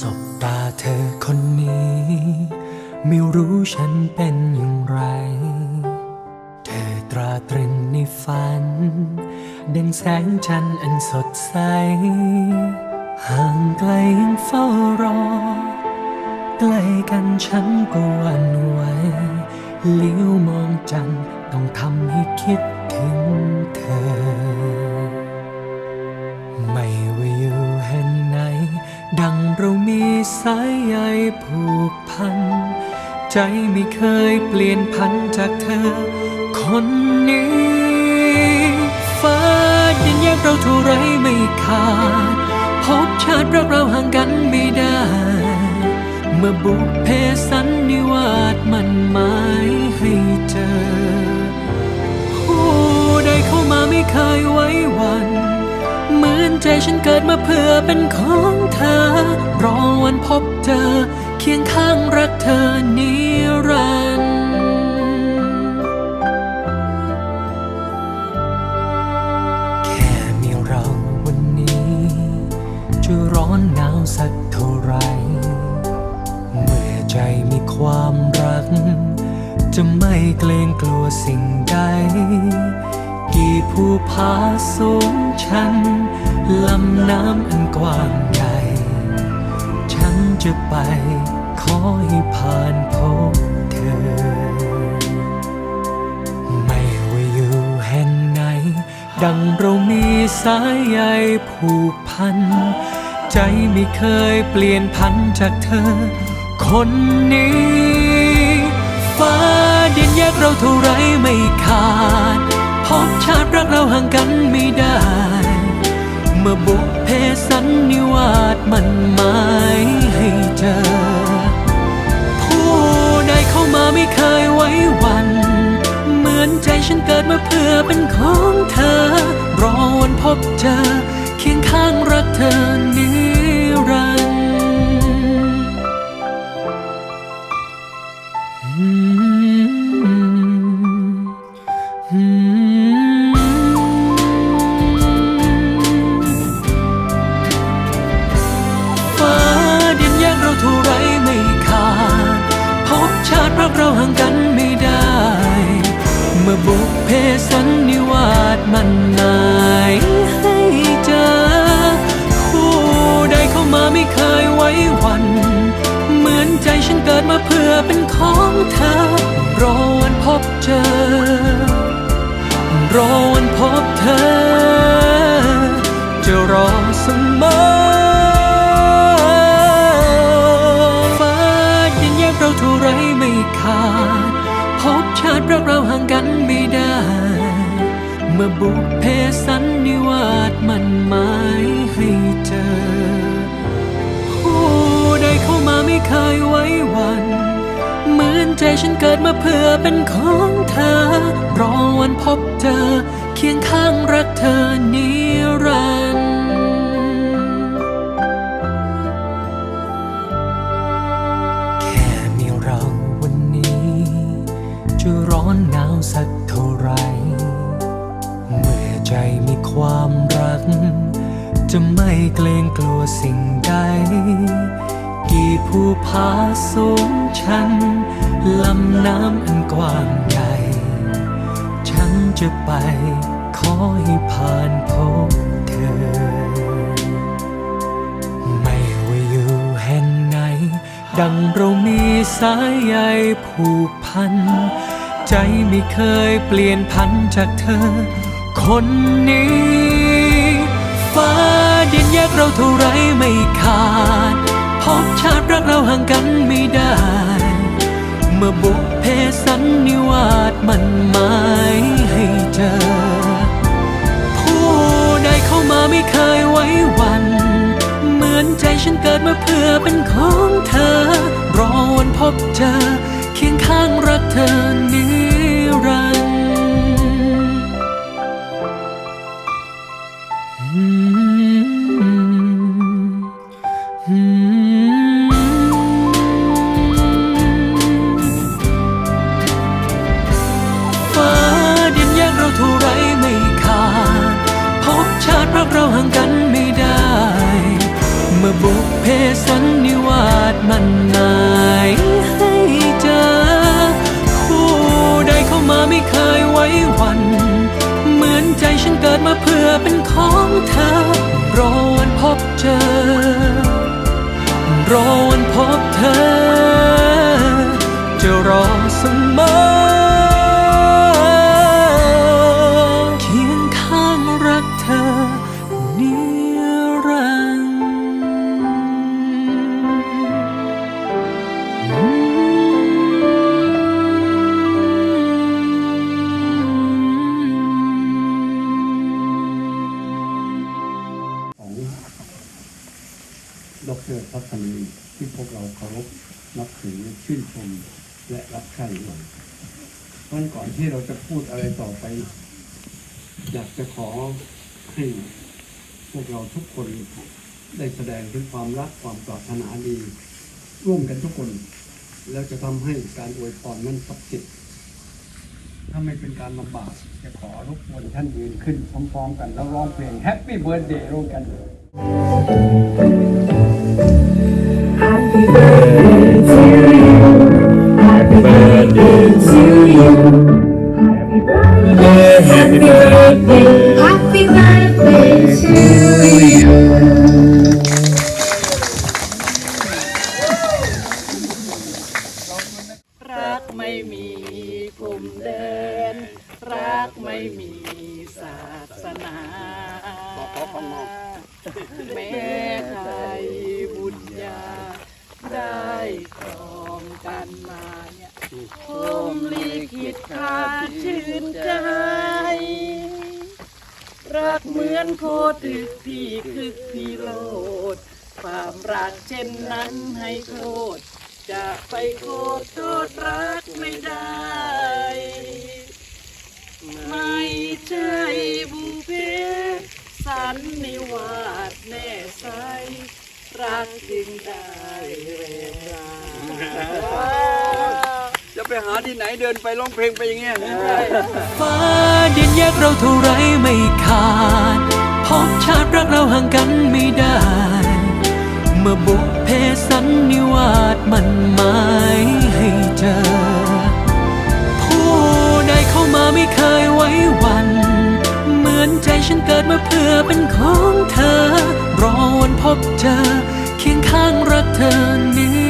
สบตาเธอคนนี้ ไม่รู้ฉันเป็นอย่างไร เธอตราตรึงในฝัน ดังแสงจันทร์อันสดใส ห่างไกลยังเฝ้ารอ ใกล้กันฉันก็วันไหวเลี้ยวมองจันทร์ต้องทำให้คิดถึงเธอ ไม่ว่ ดังเรามีสายใยผูกพัน ใจไม่เคยเปลี่ยนพันจากเธอ คนนี้ฟ้ายันแยกเราเท่าไรไม่ขาด พบชาติรักเราห่างกันไม่ได้ เมื่อบุพเพสันนิวาสมันหมายให้เจอ ผู้ใดเข้ามาไม่เคยไว้วัน เหมือนใจฉันเกิดมาเพื่อเป็นของเธอ รอวันพบเจอเคียงข้างรักเธอนิรันดร์แค่มีเราวันนี้ จะร้อนหนาวสักเท่าไหรเมื่อใจมีความรัก จะไม่เกรงกลัวสิ่งใด กี่ภูผาสูงชัน ลำน้ำอันกว้างใหญ่ ฉันจะไปขอให้ผ่านพบเธอ ไม่ว่าอยู่แห่งไหน ดังเรามีสายใยผูกพัน ใจไม่เคยเปลี่ยนพันจากเธอ คนนี้ ฟ้าดินแยกเราเท่าไรไม่ขาด ชาติรักเราห่างกันไม่ได้ เมื่อบุพเพสันนิวาสมันหมายให้เจอผู้ใดเข้ามาไม่เคยไว้วัน บุพเพสันนิวาสมันหมายให้เจอผู้ใดเข้ามาไม่เคยไว้วัน เหมือนใจฉันเกิดมาเพื่อเป็นของเธอ รอวันพบเจอ รอวันพบเธอ จะรอเสมอฟ้ายันแยกเราเท่าไรไม่ขาด พบชาติรักเราห่างกัน เมื่อบุพเพสันนิวาสมันหมายให้เจอ ผู้ใดเข้ามาไม่เคยไว้วัน เหมือนใจฉันเกิดมาเพื่อเป็นของเธอ รอวันพบเจอ เคียงข้างรักเธอนิ ความรัก จะไม่เกรงกลัวสิ่งใด กี่ภูผาสูงชันลำน้ำอันกว้างใหญ่ ฉันจะไปขอให้ผ่านพบเธอ ไม่ว่าอยู่แห่งไหน ดังเรามีสายใยผูกพัน ใจไม่เคยเปลี่ยนพันจากเธอ คนนี้ ฟ้าดินแยกเราเท่าไรไม่ขาดพบชาติรักเราห่างกันไม่ได้ เมื่อบุพเพสันนิวาสมันหมายให้เจอ ผู้ใดเข้ามาไม่เคยไว้วัน เหมือนใจฉันเกิดมาเพื่อเป็นของเธอ รอวันพบเจอ เคียงข้างรักเธอนิ เมื่อบุกเพสันนิวาสมันหมายให้เจอ คู่ใดเข้ามาไม่เคยไว้วัน เหมือนใจฉันเกิดมาเพื่อเป็นของเธอรอวันพบเจอ เราเคารพนับถือชื่นชมและรับใช้ด้วยเพราะฉะนั้นก่อนที่เราจะพูดอะไรต่อไป อยากจะขอให้พวกเราทุกคนได้แสดงถึงความรักความปรารถนาดี ร่วมกันทุกคน แล้วจะทำให้การอวยพรนั้นศักดิ์สิทธิ์ถ้าไม่เป็นการลำบากจะขอรบกวนท่านยืนขึ้นพร้อมๆกันแล้วร้องเพลง Happy Birthday ร่วมกัน Happy birthday to you. Happy birthday to you. Happy birthday, happy birthday, happy birthday to you. รักไม่มีกลุ่มแดน รักไม่มีศาสนา แม้ใครบุญญา ได้ครองกันมาเนี่ยพรหมลิขิตขาดชื่นใจ รักเหมือนโคตึกที่คึกพิโรธความรักเช่นนั้นให้โทษ จะไปโทษโทษรักไม่ได้ ไม่ใช่บุพเพสันนิวาสแน่ใส รักจึงได้เวลาจะไปหาที่ไหนเดินไปร้องเพลงไปอย่างเงี้ยฟ้าดินแยกเราเท่าไรไม่ขาดพบชาติรักเราห่างกันไม่ได้ เมื่อบุพเพสันนิวาสมันหมายให้เจอ ผู้ใดเข้ามาไม่เคยไว้วัน เหมือนใจฉันเกิดมาเพื่อเป็นของเธอ วนพบเธอ เคียงข้างรักเธอนี้